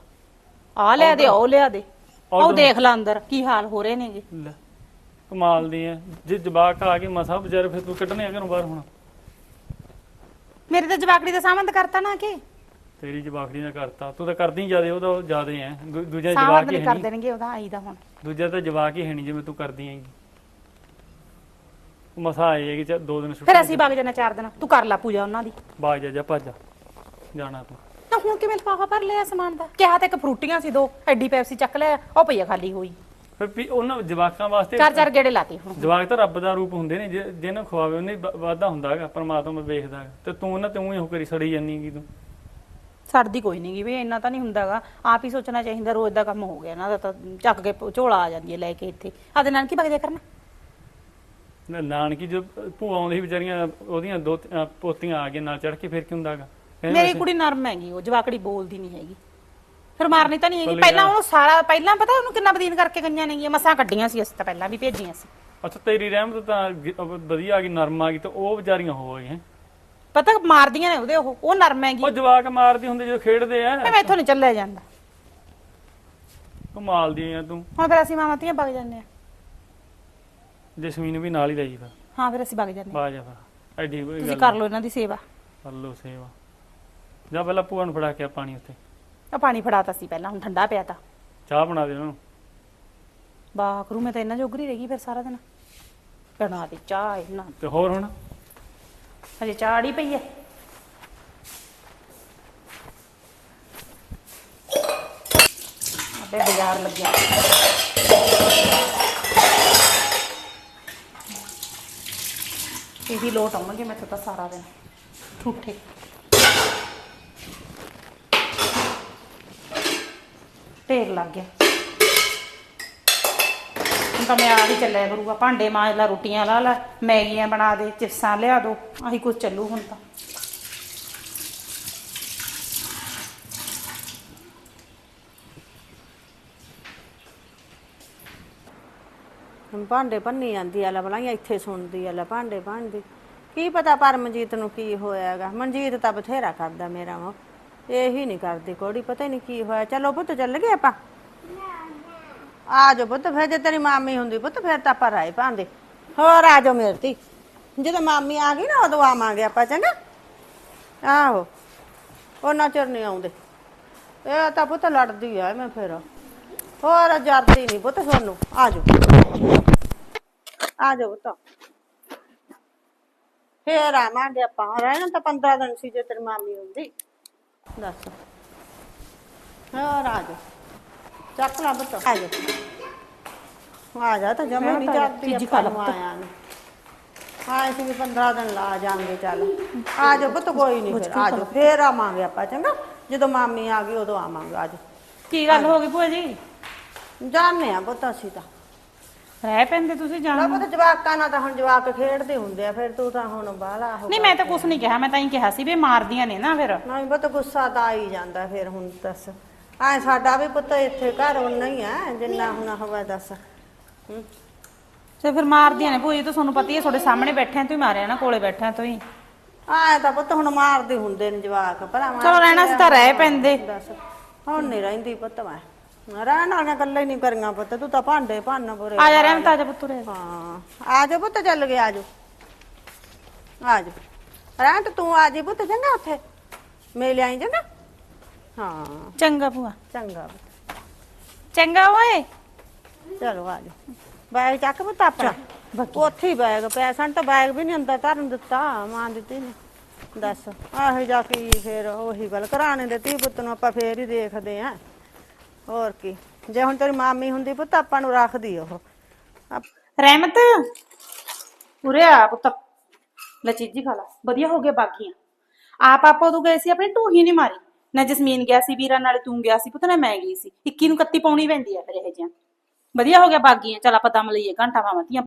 ਆ ਲਿਆ ਦੇ ਉਹ ਲਿਆ ਦੇ। ਉਹ ਦੇਖ ਲੈ ਅੰਦਰ ਕੀ ਹਾਲ ਹੋ ਰਹੇ ਨੇਗੇ। ਲੈ ਕਮਾਲ ਦੀ ਐ। ਜੇ ਜਵਾਕ ਆ ਕੇ ਮਸਾ ਵਿਚਾਰੇ ਫਿਰ ਤੂੰ ਕੱਢਣੇ ਆ ਘਰੋਂ ਬਾਹਰ ਹੁਣ। ਮੇਰੇ ਤਾਂ ਜਵਾਕੜੀ ਦਾ ਸਾਮੰਦ ਕਰਤਾ ਨਾ ਕਿ। ਤੇਰੀ ਜਵਾਕੜੀ ਨੇ ਕਰਤਾ। ਤੂੰ ਤਾਂ ਕਰਦੀ ਜਿਆਦੇ ਉਹਦਾ ਜਿਆਦੇ ਐ। ਦੂਜਾ ਸਾਮੰਦ ਜਵਾਕ ਹੀ ਨਹੀਂ ਹੈ ਕਰ ਨਹੀਂ ਦੇਣਗੇ ਉਹਦਾ ਆਈ ਦਾ ਹੁਣ। ਦੂਜਾ ਤਾਂ ਜਵਾਕ ਹੀ ਹੈ ਨਹੀਂ ਜਿਵੇਂ ਤੂੰ ਕਰਦੀ ਐਂਗੀ ਮਸਾ ਆਏ ਹੈਗੇ ਚੱਲ ਦੋ ਦਿਨ ਫਿਰ ਛੁੱਟੀ ਅਸੀਂ ਵਗ ਜਾਣਾ ਚਾਰ ਦਿਨ। ਤੂੰ ਕਰ ਲੈ ਪੂਜਾ ਉਹਨਾਂ ਦੀ। ਬਾਜ ਜਾ ਜਾ ਭੱਜ ਜਾ। ਜਾਣਾ ਤੂੰ। ਤਾਂ ਹੁਣ ਕਿਵੇਂ ਲਫਾਫਾ ਭਰ ਲਿਆ ਸਮਾਨ ਦਾ? ਕਿਹਾ ਤੇ ਇੱਕ ਫਰੂਟੀਆਂ ਸੀ ਦੋ ਐਡੀ ਪੈਪਸੀ ਚੱਕ ਲਿਆ ਉਹ ਪਈਆ ਖਾਲੀ ਹੋਈ। ਫਿਰ ਵੀ ਉਹਨਾਂ ਜਵਾਕਾਂ ਵਾਸਤੇ ਚਾਰ ਚਾਰ ਗੇੜੇ ਲਾਤੇ ਹੁਣ। ਜਵਾਕ ਤਾਂ ਰੱਬ ਦਾ ਰੂਪ ਹੁੰਦੇ ਨੇ ਜੇ- ਜਿਹਨੂੰ ਖਵਾਵੇ ਉਹਨੇ ਵਾਦਾ ਹੁੰਦਾ ਹੈਗਾ ਪਰਮਾਤਮਾ ਵੇਖਦਾ ਹੈਗਾ ਤੇ ਤੂੰ ਉਹਨਾਂ ਤੇ ਉਹੀ ਹੋ ਕਰੀ ਸੜੀ ਜਾਨੀ ਹੈਗੀ ਤੂੰ। ਛੱਡਦੀ ਕੋਈ ਨਹੀਂ ਗੀ ਵੀ ਇੰਨਾ ਤਾਂ ਨਹੀਂ ਹੁੰਦਾਗਾ ਆਪ ਹੀ ਸੋਚਣਾ ਚਾਹੀਦਾ ਰੋਜ਼ ਦਾ ਕੰਮ ਹੋ ਗਿਆ ਇਹਨਾਂ ਦਾ ਤਾਂ ਚੱਕ ਕੇ ਝੋਲਾ ਆ ਜਾਂਦੀ ਹੈ ਲੈ ਕੇ ਇੱਥੇ। ਆਦੇ ਨਾਲ ਕੀ ਬਗਦਿਆ ਕਰਨਾ। ਨਾ- ਨਾਨਕੀ ਜੋ ਭੂਆ ਆਉਂਦੀ ਸੀ ਵਿਚਾਰੀਆਂ ਉਹਦੀਆਂ ਦੋ ਅਹ ਪੋਤੀਆਂ ਆ ਗਈਆਂ ਨਾਲ ਚੜ ਕੇ ਫਿਰ ਕੀ ਹੁੰਦਾਗਾ ਮੇਰੀ ਕੁੜੀ ਨਰਮ ਹੈਗੀ ਉਹ ਜਵਾਕੜੀ ਬੋਲਦੀ ਨਹੀਂ ਹੈਗੀ। ਫਿਰ ਮਾਰਨੀ ਤਾਂ ਨਹੀਂ ਹੈਗੀ। ਪਹਿਲਾਂ। ਉਹਨੂੰ ਸਾਰਾ ਪਹਿਲਾਂ ਪਤਾ ਉਹਨੂੰ ਕਿੰਨਾ ਬਦੀਨ ਕਰਕੇ ਗਈਆਂ ਨੇਗੀਆਂ ਮਸਾਂ ਕੱਢੀਆਂ ਸੀ ਅਸੀਂ ਤਾਂ ਪਹਿਲਾਂ ਵੀ ਭੇਜੀਆਂ ਸੀ। ਅੱਛਾ ਤੇਰੀ ਰਹਿਮਤ ਤਾਂ ਗ- ਅਹ ਵਧੀਆ ਆ ਗਈ ਨਰਮ ਆ ਗਈ ਤੇ ਉਹ ਵਿਚਾਰੀਆਂ ਹੋ ਗਈਆਂ। ਪਤਾ ਮਾਰਦੀਆਂ ਨੇ ਉਹਦੇ ਉਹ ਉਹ ਨਰਮ ਹੈਗੀ। ਉਹ ਜਵਾਕ ਮਾਰਦੀ ਹੁੰਦੇ ਜਦੋਂ ਖੇਡਦੇ ਆ। ਮੈਂ ਇੱਥੋਂ ਨਹੀਂ ਚੱਲਿਆ ਜਾਂਦਾ। ਕਮਾਲ ਦੀ ਆ ਤੂੰ। ਹੁਣ ਫਿਰ ਅਸੀਂ ਮਾਵਾਂ ਧੀਆਂ ਵਗ ਜਾਂਦੇ ਆ। ਜਸਮੀਨ ਵੀ ਨਾਲ ਹੀ ਲਈ ਫਿਰ। ਹਾਂ ਫਿਰ ਅਸੀਂ ਵਗ ਜਾਂਦੇ ਹਾਂ। ਬਾਜ ਜਾ ਫਿਰ। ਐਡੀ ਕੋਈ ਤੁਸੀਂ ਗੱਲ ਕਰ ਲਓ ਇਹਨਾਂ ਦੀ ਸੇਵਾ। ਕਰ ਲੋ ਸੇਵਾ। ਜਾ ਪਹਿਲਾਂ ਭੂਆ ਨੂੰ ਫੜਾ ਕੇ ਆ ਪਾਣੀ ਉੱਤੇ ਆ ਪਾਣੀ ਫੜਾਤਾ ਸੀ ਪਹਿਲਾਂ ਹੁਣ ਠੰਡਾ ਪਿਆ ਤਾਂ। ਚਾਹ ਬਣਾ ਦੇ ਉਹਨਾਂ ਨੂੰ। ਕਰੂ ਮੈਂ ਤਾਂ ਇਹਨਾਂ ਜੋਗਰੀ ਰਹਿ ਗਈ ਫਿਰ ਸਾਰਾ ਦਿਨ। ਬਣਾ ਦੇ ਚਾਹ ਇਹਨਾਂ ਤੇ ਹੋਰ ਹੁਣ? ਹਜੇ ਚਾੜੀ ਪਈ ਹੈ। ਆਪੇ ਬਾਜ਼ਾਰ ਲੱਗਿਆ। ਇਹੀ ਲੋਟ ਆਉਣਗੇ ਮੈਥੋਂ ਤਾਂ ਸਾਰਾ ਦਿਨ। ਠੂਠੇ। ਢੇਰ ਲੱਗ ਗਿਆ। ਹੁਣ ਤਾਂ ਮੈਂ ਆ ਹੀ ਚੱਲਿਆ ਕਰੂਗਾ। ਭਾਂਡੇ ਮਾਂਜ ਲਾ, ਰੋਟੀਆਂ ਲਾ ਲਾ, ਮੈਗੀਆਂ ਬਣਾ ਦੇ, ਚਿਪਸਾਂ ਲਿਆ ਦੋ, ਆਹੀ ਕੁਝ ਚੱਲੂ ਹੁਣ ਤਾਂ। ਹੁਣ ਭਾਂਡੇ ਭੰਨੀ ਜਾਂਦੀ ਆ, ਲੈ ਬਲਾਈਆਂ ਇੱਥੇ ਸੁਣਦੀ ਆ, ਲੈ ਭਾਂਡੇ ਭੰਨਦੀ ਕੀ ਪਤਾ ਪਰਮਜੀਤ ਨੂੰ ਕੀ ਹੋਇਆਗਾ? ਮਨਜੀਤ ਤਾਂ ਬਥੇਰਾ ਕਰਦਾ ਮੇਰਾ ਵਾ ਇਹੀ ਨਹੀਂ ਕਰਦੀ ਕੋੜੀ ਪਤਾ ਹੀ ਨਹੀਂ ਕੀ ਹੋਇਆ। ਚਲੋ ਪੁੱਤ, ਚੱਲ ਗਏ ਆਪਾਂ। ਆ ਜਾਓ ਪੁੱਤ, ਫਿਰ ਜੇ ਤੇਰੀ ਮਾਮੀ ਹੁੰਦੀ ਪੁੱਤ, ਫਿਰ ਤਾਂ ਆਪਾਂ ਰਾਏ ਪਾਉਂਦੇ। ਹੋਰ ਆ ਜਾਓ ਮੇਰੇ ਜਦੋਂ ਮਾਮੀ ਆ ਗਈ ਨਾ, ਉਦੋਂ ਆਵਾਂਗੇ ਆਪਾਂ, ਚੰਗਾ? ਆਹੋ, ਉਹਨਾਂ ਚਿਰ ਨਹੀਂ ਆਉਂਦੇ। ਇਹ ਤਾਂ ਪੁੱਤ ਲੜਦੀ ਆ ਮੈਂ ਫਿਰ। ਹੋਰ ਜਰਦੀ ਨਹੀਂ ਪੁੱਤ ਤੁਹਾਨੂੰ ਆ ਜਾਓ ਆ ਜਾਓ ਪੁੱਤ। ਫੇਰ ਆਵਾਂਗੇ ਆਪਾਂ। ਰਹਿਣਾ ਤਾਂ 15 ਦਿਨ ਸੀ ਜੇ ਤੇਰੀ ਮਾਮੀ ਹੁੰਦੀ ਦੱਸ। ਹੋਰ ਆ ਜਾਓ ਚੱਕ ਲਾ ਪੁੱਤ। ਆ ਜਾ। ਤਾਂ ਜਮਾ ਨਹੀਂ ਜਾਂਦੀ ਚੀਜ਼ੀ ਖਾ ਆਪਾਂ ਲਾ ਨੂੰ ਪੁੱਤ। ਆਇਆ ਨੂੰ। ਹਾਂ ਅਸੀਂ ਵੀ 15 ਦਿਨ ਲਾ ਜਾਾਂਗੇ ਚੱਲ। ਆ ਜਾਓ ਪੁੱਤ ਕੋਈ ਨਹੀਂ ਫਿਰ ਆ ਜਾਓ ਫੇਰ ਆਵਾਂਗੇ ਆਪਾਂ ਚੰਗਾ? ਜਦੋਂ ਮਾਮੀ ਆ ਗਈ ਉਦੋਂ ਆਵਾਂਗੇ ਆ ਜਾਓ ਕੀ ਗੱਲ ਹੋ ਗਈ ਭੂਆ ਜੀ? ਜਾਣਦੇ ਆ ਪੁੱਤ ਅਸੀਂ ਤਾਂ। ਰਹਿ ਪੈਂਦੇ ਤੁਸੀਂ ਨਾ। ਜਾਣ ਜਵਾਕਾਂ ਨਾਲ ਤਾਂ ਹੁਣ ਜਵਾਕ ਖੇਡਦੇ ਹੁੰਦੇ ਆ ਫਿਰ ਤੂੰ ਤਾਂ ਹੁਣ ਬਾਹਲਾ ਨਹੀਂ ਮੈਂ ਤਾਂ ਕੁਝ ਨਹੀਂ ਕਿਹਾ ਮੈਂ ਤਾਂ ਹੀ ਕਿਹਾ ਸੀ ਵੀ ਮਾਰਦੀਆਂ ਨੇ ਨਾ ਫਿਰ। ਨਹੀਂ ਪੁੱਤ ਗੁੱਸਾ ਤਾਂ ਆ ਹੀ ਜਾਂਦਾ ਫਿਰ ਹੁਣ ਦੱਸ। ਐ ਸਾਡਾ ਵੀ ਪੁੱਤ ਇੱਥੇ ਘਰ ਉਨਾ ਹੀ ਆ ਜਿੰਨਾ ਹੁਣ ਹੋਵੇ ਦੱਸ। ਹੂੰ। ਤੇ ਫਿਰ ਮਾਰਦੀਆਂ ਨੇ ਜੀ ਤਾਂ ਤੁਹਾਨੂੰ ਪਤਾ ਹੀ ਹੈ ਤੁਹਾਡੇ ਸਾਹਮਣੇ ਬੈਠਿਆਂ ਤੋਂ ਹੀ ਮਾਰਿਆ ਨਾ ਕੋਲੇ ਬੈਠਿਆਂ ਤੋਂ ਹੀ। ਐ ਤਾਂ ਪੁੱਤ ਹੁਣ ਮਾਰਦੇ ਹੁੰਦੇ ਨੇ ਜਵਾਕ ਭਲਾ ਚਲੋ ਰਹਿਣਾ ਸੀ ਤਾਂ ਰਹਿ ਪੈਂਦੇ। ਦੱਸ। ਹੁਣ ਨਹੀਂ ਰਹਿੰਦੀ ਪੁੱਤ ਮੈਂ। ਰਹਿਣ ਵਾਲੀਆਂ ਗੱਲਾਂ ਹੀ ਨਹੀਂ ਕਰੀਆਂ ਪੁੱਤ ਤੂੰ ਤਾਂ ਭਾਂਡੇ ਭੰਨ ਬੁਰੇ ਆ ਜਾ ਰਹਿਮਤ ਆ ਜਾ ਪੁੱਤਰੇ ਹਾਂ ਆ ਜਾ ਪੁੱਤ ਚੱਲ ਗਿਆ ਆ ਜਾ। ਆ ਜਾ। ਰਹਿਣ ਤੂੰ ਆ ਜੀ ਪੁੱਤ ਚੰਗਾ ਉੱਥੇ। ਮਿਲ ਆਈ ਚੰਗਾ ਹਾਂ। ਚੰਗਾ ਭੂਆ। ਚੰਗਾ। ਚੰਗਾ ਓਏ। ਚਲੋ ਆ ਜਾ ਬੈਗ ਚੱਕ ਪੁੱਤ ਆਪਣਾ। ਉੱਥੇ ਹੀ ਬੈਗ ਪਿਆ। ਸਾਨੂੰ ਤਾਂ ਬੈਗ ਵੀ ਨਹੀਂ ਅੰਦਰ ਧਰਨ ਦਿੱਤਾ। ਮਾਂ ਦਿੱਤੀ ਨੇ। ਦੱਸ ਆਹੋ ਜਾ ਕੇ ਫੇਰ ਉਹੀ ਗੱਲ। ਕਰਾਣੇ ਦੇ ਧੀ ਪੁੱਤ ਨੂੰ ਆਪਾਂ ਫੇਰ ਹੀ ਦੇਖਦੇ ਆਂ। ਹੋਰ ਕੀ। ਜੇ ਹੁਣ ਤੇਰੀ ਮਾਮੀ ਹੁੰਦੀ ਪੁੱਤ ਆਪਾਂ ਨੂੰ ਰੱਖਦੀ ਉਹ। ਰਹਿਮਤ। ਉਰੇ ਆ ਪੁੱਤ। ਲੈ ਚੀਜ਼ੀ ਖਾ ਲਾ। ਵਧੀਆ ਹੋ ਗਿਆ ਬਾਕੀਆਂ। ਆਪ ਆਪੋ ਤੂੰ ਗਏ ਸੀ ਆਪਣੀ ਢੂਹੀ ਨਹੀਂ ਮਾਰੀ। ਨਾ ਜਸਮੀਨ ਗਿਆ ਸੀ, ਵੀਰਾ ਨਾਲੇ ਤੂੰ ਗਿਆ ਸੀ, ਪੁੱਤ ਨਾ ਮੈਂ ਗਈ ਸੀ। 21 ਨੂੰ 31 ਪਾਉਣੀ ਪੈਂਦੀ ਆ ਫਿਰ ਇਹ ਜਿਹਾ ਵਧੀਆ ਹੋ ਗਿਆ ਬਾਗੀਆਂ, ਚਲ ਆਪਾਂ ਦਮ ਲਈਏ, ਘੰਟਾ ਭਾਵਾਂ ਧੀਆਂ